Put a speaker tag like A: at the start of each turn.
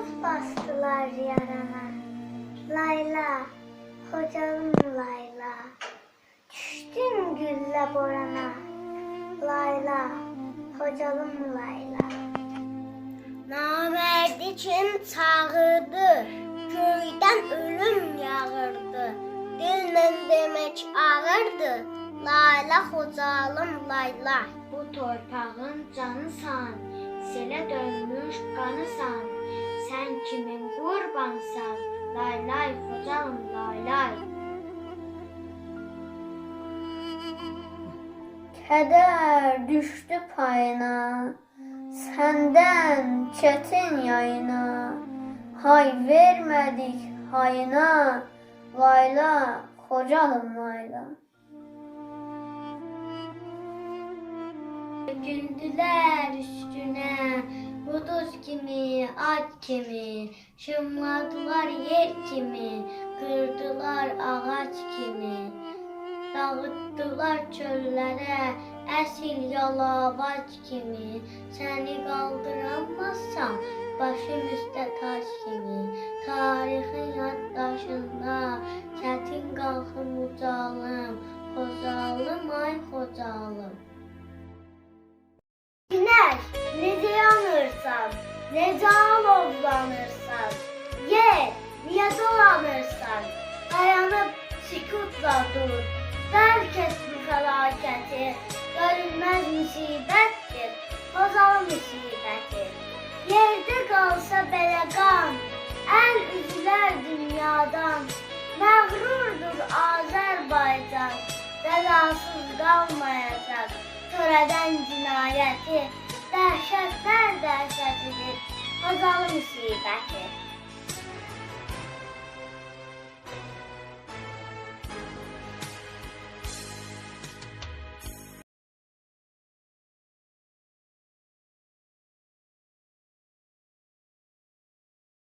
A: Toz bastılar yarana. Layla, hocalım Layla. Düştün gülle borana. Layla, hocalım Layla. Namərd için çağırdı, göydən ölüm yağırdı. Dillə demək ağırdı, layla xocalım layla. Bu torpağın canısan, selə dönmüş qanısan. Sən kimin qurbansan, laylay xocalım laylay. Keder düştü payına, senden çetin yayına. Hay vermedik hayına, layla kocalım layla. Gündüler üstüne Kuduz kimi, at kimi Şımladılar yer kimi Kırdılar ağaç kimi Dağıttılar çöllere Esil yalavaç kimi Seni kaldıramazsam Başım üstte taş kimi Tarihin yaddaşında Çetin kalkım ucalım Hocalım ay hocalım yanırsan, nece alovlanırsan, yer, niye dolanırsan, dayanıp sükutla dur, terk et bu felaketi, görünmez musibettir, bozal musibeti. Yerde kalsa belə qan, el üzülər dünyadan, məğrurdur Azərbaycan, cəzasız qalmayacaq. Life Strategy. Hazal Music back here.